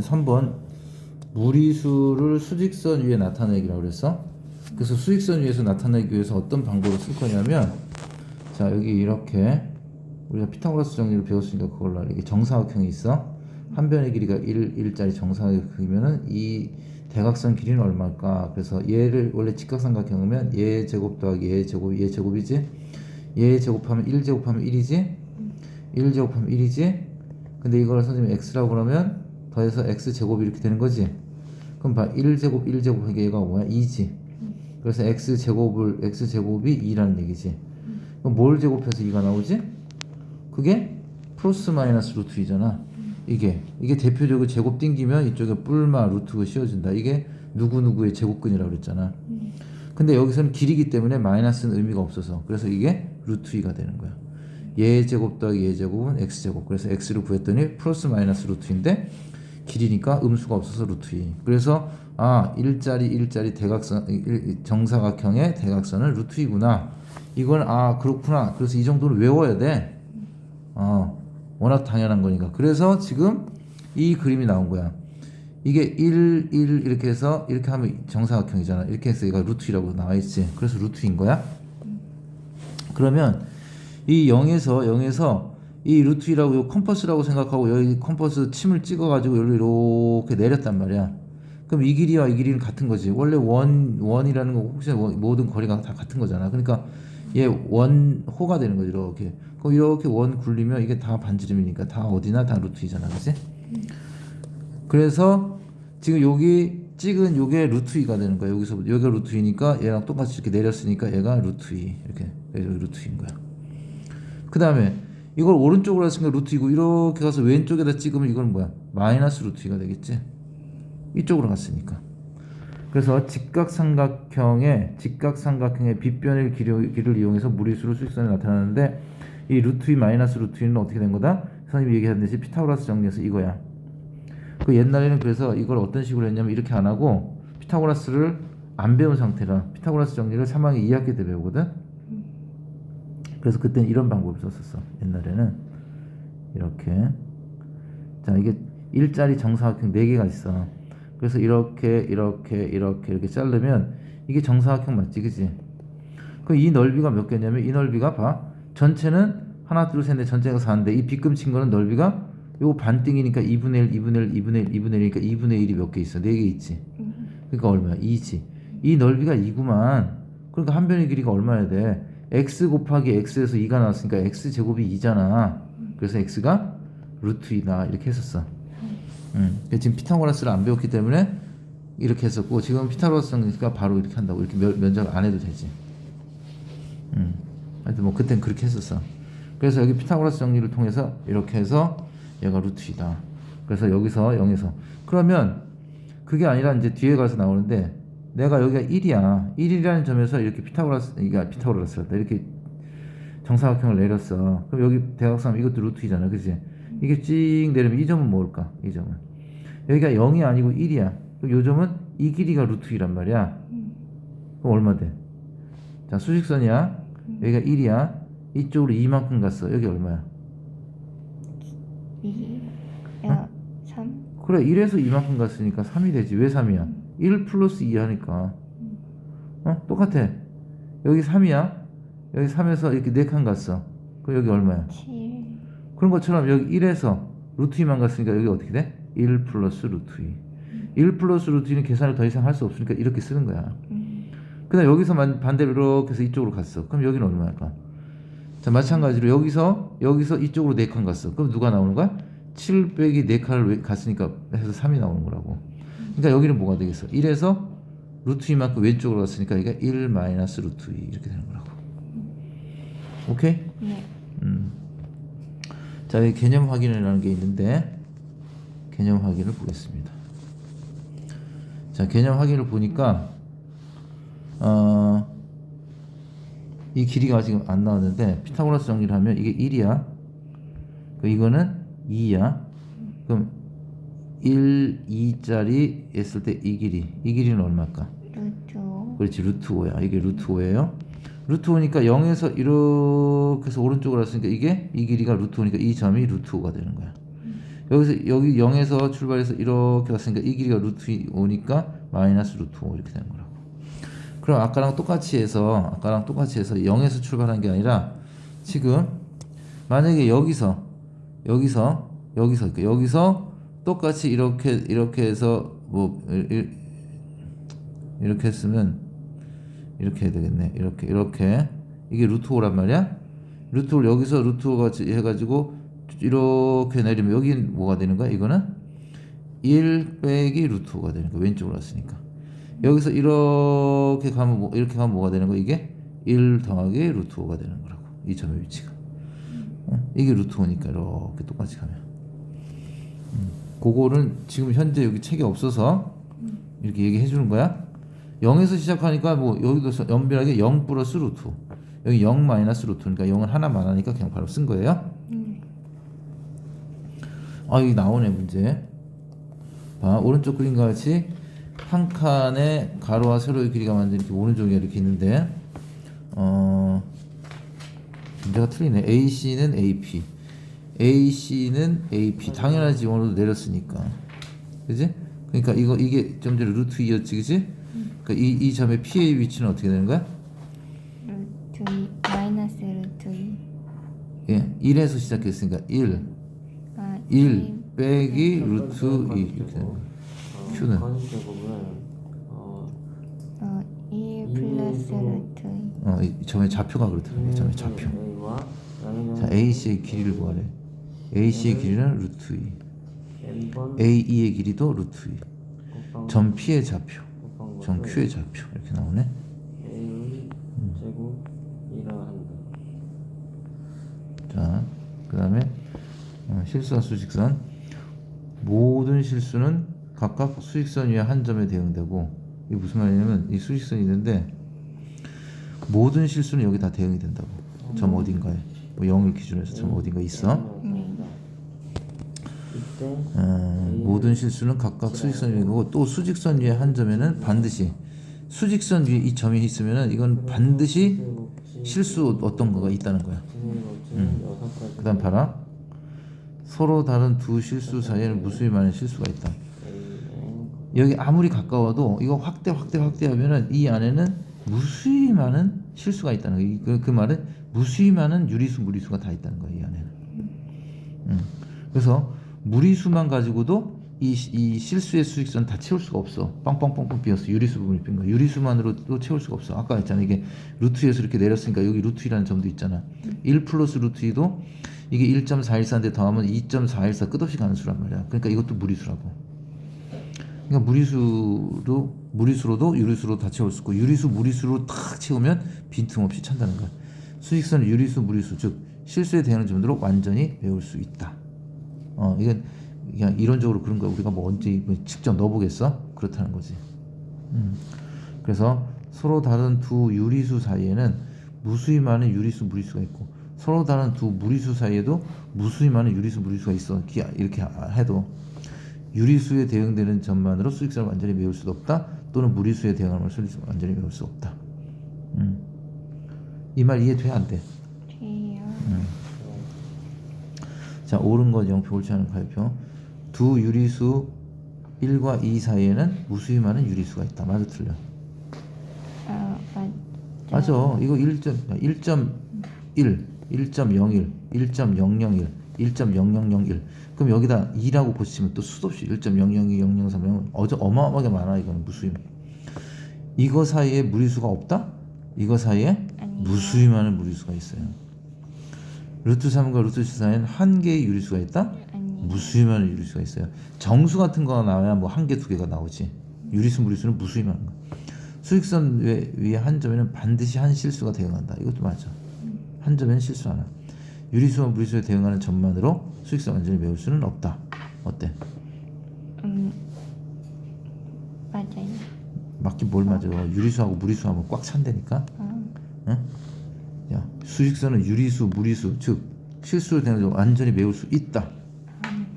3번 무리수를 수직선 위에 나타내기라고 그랬어. 그래서 수직선 위에서 나타내기 위해서 어떤 방법을 쓸 거냐면 자 여기 이렇게 우리가 피타고라스 정리를 배웠으니까 그걸로 알아. 이게 정사각형이 있어. 한 변의 길이가 1, 1짜리 정사각형이면은 이 대각선 길이는 얼마일까? 그래서 얘를 원래 직각삼각형이면 얘 제곱 더하기 얘 제곱 얘 제곱이지. 얘 제곱하면 1 제곱하면 1이지. 1 제곱하면 1이지. 근데 이걸 선생님이 x라고 그러면 더해서 x 제곱이 이렇게 되는 거지. 그럼 봐. 1 제곱 1 제곱 하게 얘가 뭐야? 2지. 그래서 x 제곱을 x 제곱이 2라는 얘기지. 그럼 뭘 제곱해서 2가 나오지? 그게 플러스 마이너스 루트 2잖아. 이게 이게 대표적으로 제곱 띵기면 이쪽에 뿔마 루트가 씌워진다. 이게 누구 누구의 제곱근이라고 그랬잖아. 근데 여기서는 길이기 때문에 마이너스는 의미가 없어서 그래서 이게 루트 2가 되는 거야. 얘 제곱 더하기 얘 제곱은 x 제곱. 그래서 x를 구했더니 플러스 마이너스 루트인데 길이니까 음수가 없어서 루트 2. 그래서 아 1짜리 1짜리 대각선 일- 정사각형의 대각선은 루트 2구나. 이건 아 그렇구나. 그래서 이 정도는 외워야 돼. 어, 워낙 당연한 거니까. 그래서 지금 이 그림이 나온 거야. 이게 1, 1 이렇게 해서 이렇게 하면 정사각형이잖아. 이렇게 해서 얘가 루트이라고 나와 있지. 그래서 루트인 거야. 그러면 이 0에서 0에서 이 루트이라고 요 컴퍼스라고 생각하고 여기 컴퍼스 침을 찍어 가지고 여기 이렇게 내렸단 말이야. 그럼 이 길이와 이 길이는 같은 거지. 원래 원 원이라는 거 혹시 원- 모든 거리가 다 같은 거잖아. 그러니까 얘 원호가 되는 거지 이렇게. 그럼 이렇게 원 굴리면 이게 다 반지름이니까 다 어디나 다 루트이잖아, 그지? 그래서 지금 여기 찍은 요게 루트 2가 되는 거야. 여기서 여기가 루트 2니까 얘랑 똑같이 이렇게 내렸으니까 얘가 루트 2 이렇게 그래서 루트 2인 거야. 그 다음에 이걸 오른쪽으로 했으니까 루트 2고 이렇게 가서 왼쪽에다 찍으면 이건 뭐야? 마이너스 루트 2가 되겠지? 이쪽으로 갔으니까. 그래서 직각삼각형의 직각삼각형의 빗변의 길이- 길을 이용해서 무리수로 수직선이 나타나는데 이 루트 2 마이너스 루트 2는 어떻게 된 거다? 선생님이 얘기하듯이 피타고라스 정리해서 이거야. 그 옛날에는 그래서 이걸 어떤 식으로 했냐면 이렇게 안 하고 피타고라스를 안 배운 상태라 피타고라스 정리를 3학기 2학기 때 배우거든. 그래서 그때는 이런 방법을 썼었어. 옛날에는 이렇게 자 이게 일자리 정사각형 4개가 있어. 그래서 이렇게 이렇게 이렇게 이렇게 자르면 이게 정사각형 맞지, 그지? 그 이 넓이가 몇 개냐면 이 넓이가 봐 전체는 하나 둘셋넷 전체가 4인데 이 빗금 친 거는 넓이가 요거 반띵이니까 2분의 1, 2분의 1, 2분의 1, 2분의 1이니까 2분의 1이 몇 개 있어? 4개 있지. 그러니까 얼마야? 2지. 이 넓이가 2구만. 그러니까 한 변의 길이가 얼마야 돼? X 곱하기 x에서 2가 나왔으니까 x 제곱이 2잖아. 그래서 x가 루트 2다. 이렇게 했었어. 음. 근데 지금 피타고라스를 안 배웠기 때문에 이렇게 했었고 지금 피타고라스니까 바로 이렇게 한다고. 이렇게 면, 면적 안 해도 되지. 음. 하여튼 뭐 그땐 그렇게 했었어. 그래서 여기 피타고라스 정리를 통해서 이렇게 해서 얘가 루트 2다. 그래서 여기서 0에서 그러면 그게 아니라 이제 뒤에 가서 나오는데 내가 여기가 1이야. 1이라는 점에서 이렇게 피타고라스 이게 피타고라스다. 이렇게 정사각형을 내렸어. 그럼 여기 대각선 이것도 루트 2잖아. 그지? 이게 찡 내리면 이 점은 뭘까? 이 점은. 여기가 0이 아니고 1이야. 그럼 요 점은 이 길이가 루트 2란 말이야. 그럼 얼마 돼? 자, 수직선이야. 여기가 1이야. 이쪽으로 2만큼 갔어. 여기 얼마야? 2, 야, 3, 그래 1에서 2만큼 갔으니까 3이 되지 왜 3이야 1 플러스 2 하니까. 어? 똑같아. 여기 3이야? 여기 3에서 이렇게 4칸 갔어. 그럼 여기 얼마야? 7, 그런 것처럼 여기 1에서 루트 2만 갔으니까 여기 어떻게 돼? 1 플러스 루트 2 1 플러스 루트 2는 계산을 더 이상 할 수 없으니까 이렇게 쓰는 거야. 음, 그 다음 여기서 만- 반대로 이렇게 해서 이쪽으로 갔어. 그럼 여기는 얼마일까? 자 마찬가지로 여기서 여기서 이쪽으로 4칸 갔어. 그럼 누가 나오는 거야? 7 빼기 4칸을 갔으니까 해서 3이 나오는 거라고 그러니까 여기는 뭐가 되겠어 1에서 루트 2만큼 왼쪽으로 갔으니까 이게 1 마이너스 루트 2 이렇게 되는 거라고 오케이? 네, 음. 자, 여기 개념 확인이라는 게 있는데 개념 확인을 보겠습니다. 자, 개념 확인을 보니까 어, 이 길이가 지금 안 나왔는데 피타고라스 정리를 하면 이게 1이야. 그 이거는 2야. 그럼 1, 2짜리 했을 때 이 길이. 이 길이는 얼마일까? 루트 5, 그렇지 루트 5야. 이게 루트 5예요. 루트 5니까 0에서 이렇게 해서 오른쪽으로 왔으니까 이게 이 길이가 루트 5니까 이 점이 루트 5가 되는 거야. 여기서 여기 0에서 출발해서 이렇게 왔으니까 이 길이가 루트 5니까 마이너스 루트 5 이렇게 되는 거라고. 그럼 아까랑 똑같이 해서 아까랑 똑같이 해서 0에서 출발한 게 아니라 지금 만약에 여기서 여기서 여기서 그러니까 여기서 똑같이 이렇게 이렇게 해서 뭐 이렇게 했으면 이렇게 해야 되겠네. 이렇게 이렇게 이게 루트 5란 말이야. 루트 5 여기서 루트 5 같이 해가지고 이렇게 내리면 여긴 뭐가 되는 거야? 이거는 1 빼기 루트 5가 되는 거야. 왼쪽으로 왔으니까. 여기서 이렇게 가면 뭐, 이렇게 가면 뭐가 되는 거야? 이게 1 더하기 루트 5가 되는 거라고. 이 점의 위치가. 어? 이게 루트 5니까 이렇게 똑같이 가면. 음. 그거는 지금 현재 여기 책이 없어서 이렇게 얘기해 주는 거야. 0에서 시작하니까 뭐 여기도 서- 연결하게 0 플러스 루트 5. 여기 0 마이너스 루트 그러니까 0은 하나만 하니까 그냥 바로 쓴 거예요. 아 여기 나오네 문제. 봐 오른쪽 그림과 같이 한 칸에 가로와 세로의 길이가 만든 이렇게 오른쪽에 이렇게 있는데 어 문제가 틀리네. AC는 AP, AC는 AP 당연하지 오늘도 내렸으니까, 그지? 그러니까 이거 이게 좀 전에 루트 2였지, 그지? 그러니까 이, 이 점의 P의 위치는 어떻게 되는 거야? 루트 2 마이너스 루트 2 예, 1에서 시작했으니까 1, 아, 1 빼기 루트 2 이렇게 되는 거야. Q는? 관계 보면 어, 어, 1 플러스 루트 2 어, 이 점의 좌표가 그렇다는 거야, 점의 좌표. 자, AC의 길이를 구하래. AC의 길이는 루트 2, N번 AE의 길이도 루트 2. 곱한 점 P의 좌표, 점 Q의 좌표 이렇게 나오네. 한다. 자, 그 다음에 어, 실수와 수직선 모든 실수는 각각 수직선 위에 한 점에 대응되고 이게 무슨 말이냐면 이 수직선이 있는데 모든 실수는 여기 다 대응이 된다고 점 어딘가에 뭐 0을 기준으로 해서 점 어딘가에 있어 어, 모든 실수는 각각 수직선 위에 거고 또 수직선 위에 한 점에는 반드시 수직선 위에 이 점이 있으면은 이건 반드시 실수 어떤 거가 있다는 거야 음. 여섯 가지 그 다음 봐라 서로 다른 두 실수 사이에는 무수히 많은 실수가 있다 여기 아무리 가까워도 이거 확대 확대 확대하면은 이 안에는 무수히 많은 실수가 있다는 거예요. 그, 그 말은 무수히 많은 유리수 무리수가 다 있다는 거예요. 이 안에는. 음. 그래서 무리수만 가지고도 이, 이 실수의 수직선 다 채울 수가 없어. 빵빵빵빵 비었어. 유리수 부분이 빈 거야. 유리수만으로도 채울 수가 없어. 아까 했잖아. 이게 루트에서 이렇게 내렸으니까 여기 루트 2라는 점도 있잖아. 1 플러스 루트 2도 이게 1.414인데 더하면 2.414 끝없이 가는 수란 말이야. 그러니까 이것도 무리수라고. 그러니까 무리수로 무리수로도 유리수로 다 채울 수 있고 유리수 무리수로 탁 채우면 빈틈없이 찬다는 거야. 수직선 유리수 무리수 즉 실수에 대응하는 점들로 완전히 외울 수 있다. 어 이건 그냥 이론적으로 그런 거야. 우리가 뭐 언제 뭐 직접 넣어보겠어? 그렇다는 거지. 음. 그래서 서로 다른 두 유리수 사이에는 무수히 많은 유리수 무리수가 있고 서로 다른 두 무리수 사이에도 무수히 많은 유리수 무리수가 있어. 기- 이렇게 해도 유리수에 대응되는 점만으로 수직선을 완전히 메울 수도 없다. 또는 무리수에 대응하는 수직선을 완전히 메울 수 없다. 음. 이말 이해 돼 안 돼? 돼요 자, 옳은 건 0표, 옳지 않은 가위표. 두 유리수 1과 2 사이에는 무수히 많은 유리수가 있다. 맞아, 틀려? 아, 맞 맞아. 이거 1점, 1.1, 1.01, 1.001, 1.0001. 그럼 여기다 2라고 고치면 또 수도 없이 1.002, 003, 어저 어마어마하게 많아. 이거는 무수히. 이거 사이에 무리수가 없다? 이거 사이에 아니요. 무수히 많은 무리수가 있어요. 루트 3과 루트 7 사이에는 한 개의 유리수가 있다? 아니 무수히 많은 유리수가 있어요. 정수 같은 거 나와야 뭐 한 개, 두 개가 나오지. 유리수, 무리수는 무수히 많은 거. 수직선 위에, 위에 한 점에는 반드시 한 실수가 대응한다. 이것도 맞아. 한 점에는 실수 하나. 유리수와 무리수에 대응하는 점만으로 수직선 완전히 메울 수는 없다. 어때? 음 맞아요 맞긴 뭘 맞아. 유리수하고 무리수하면 꽉 찬다니까. 어, 응? 야, 수직선은 유리수, 무리수, 즉 실수로 대응하는 점 완전히 메울 수 있다.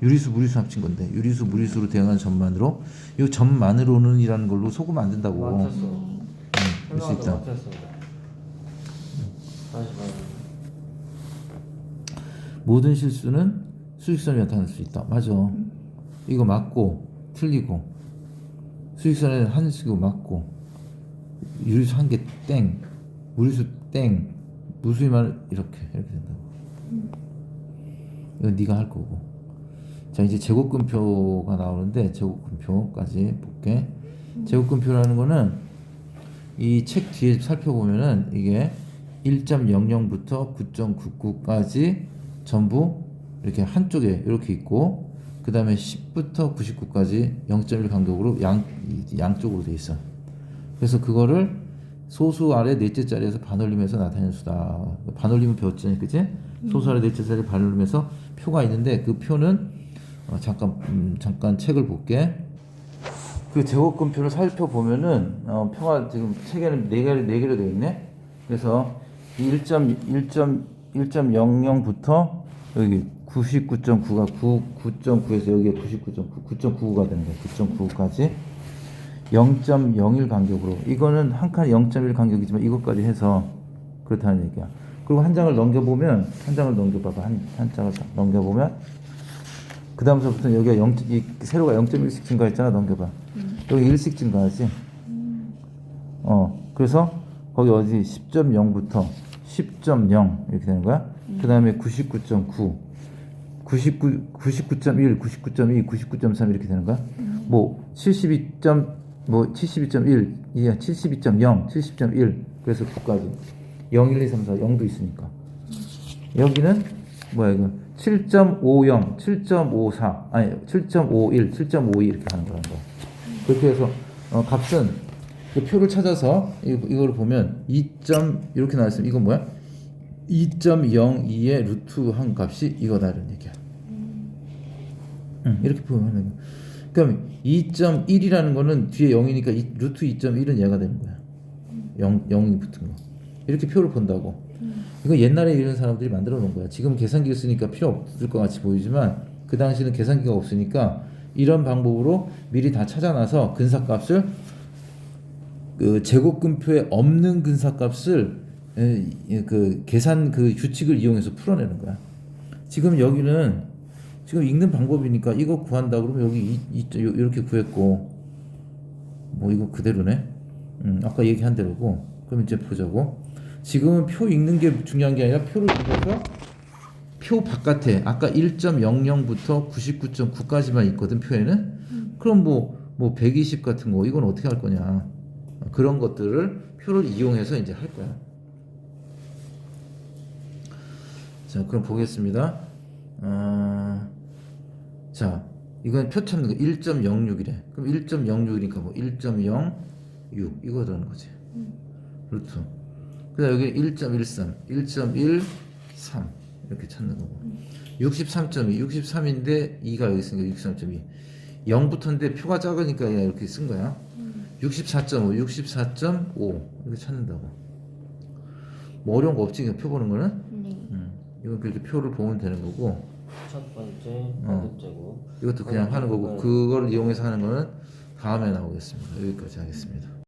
유리수, 무리수 합친 건데 유리수, 무리수로 대응하는 점만으로 이 점만으로는 이라는 걸로 속으면 안 된다고. 응, 맞췄어. 그럴 수 있다. 맞췄어. 다시 봐. 모든 실수는 수직선이 나타날 수 있다. 맞아. 이거 맞고 틀리고 수직선에 한식이고 맞고 유리수 한 개 땡, 무리수 땡, 무수히만 이렇게 이렇게 된다. 이건 네가 할 거고. 자 이제 제곱근표가 나오는데 제곱근표까지 볼게. 제곱근표라는 거는 이 책 뒤에 살펴보면은 이게 1.00부터 9.99까지 전부 이렇게 한쪽에 이렇게 있고 그 다음에 10부터 99까지 0.1 간격으로 양 양쪽으로 돼 있어. 그래서 그거를 소수 아래 넷째 자리에서 반올림해서 나타내는 수다. 반올림은 배웠잖아요, 그지? 소수 아래 넷째 자리 반올림해서 표가 있는데 그 표는 어, 잠깐 음, 잠깐 책을 볼게. 그 제곱근표를 살펴보면은 어, 표가 지금 책에는 네 개로 네 개로 되어 있네. 그래서 1.1.1.00부터 여기 99.9가 9 9.9에서 여기에 99.9 9.99가 되는 거야. 9.99까지 0.01 간격으로. 이거는 한 칸 0.1 간격이지만 이것까지 해서 그렇다는 얘기야. 그리고 한 장을 넘겨보면 한 장을 넘겨봐봐. 한, 한 장을 넘겨보면. 그 다음서부터 여기가 0, 이 세로가 0.1씩 증가했잖아. 넘겨봐. 여기 1씩 증가하지? 어 그래서 거기 어디? 10.0부터 10.0 이렇게 되는 거야? 그 다음에 99.9 99, 99.1, 99.2, 99.3 이렇게 되는 거야? 뭐 72. 뭐 72.1, 이게 72.0, 70.1 그래서 9까지 0, 1, 2, 3, 4 0도 있으니까 여기는 뭐야 이거 7.50, 7.54 아니 7.51, 7.52 이렇게 하는 거라는 거야. 그렇게 해서 어, 값은 그 표를 찾아서 이, 이걸 보면 2. 이렇게 나왔으면 이건 뭐야? 2.02의 루트 한 값이 이거다 이런 얘기야. 응, 이렇게 보면 되는 거야. 그럼 2.1이라는 거는 뒤에 0이니까 이, 루트 2.1은 얘가 되는 거야. 0, 0이 붙은 거. 이렇게 표를 본다고. 이거 옛날에 이런 사람들이 만들어 놓은 거야. 지금 계산기를 쓰니까 필요 없을 것 같이 보이지만 그 당시는 계산기가 없으니까 이런 방법으로 미리 다 찾아놔서 근사값을 그 제곱근표에 없는 근사값을 그 계산 그 규칙을 이용해서 풀어내는 거야. 지금 여기는 지금 읽는 방법이니까 이거 구한다 그러면 여기 이, 이, 이렇게 구했고 뭐 이거 그대로네. 음, 아까 얘기한 대로고. 그럼 이제 보자고. 지금은 표 읽는 게 중요한 게 아니라 표를 읽어서 표 바깥에 아까 1.00부터 99.9까지만 있거든 표에는. 그럼 뭐 뭐 120 같은 거 이건 어떻게 할 거냐. 그런 것들을 표를 이용해서 이제 할 거야. 자, 그럼 보겠습니다. 어, 자, 이건 표 찾는 거 1.06이래. 그럼 1.06이니까 뭐 1.06 이거라는 거지. 루트. 그다음 여기 1.13, 1.13 이렇게 찾는 거고. 63.2, 63인데 2가 여기 있으니까 63.2. 0부터인데 표가 작으니까 그냥 이렇게 쓴 거야. 64.5, 64.5 이렇게 찾는다고. 뭐 어려운 거 없지, 그냥 표 보는 거는. 네. 음, 이건 그렇게 표를 보면 되는 거고. 첫 번째 어. 거듭제곱 이것도 그냥 하는 거고 그걸 이용해서 하는 거는 다음에 나오겠습니다. 여기까지 하겠습니다.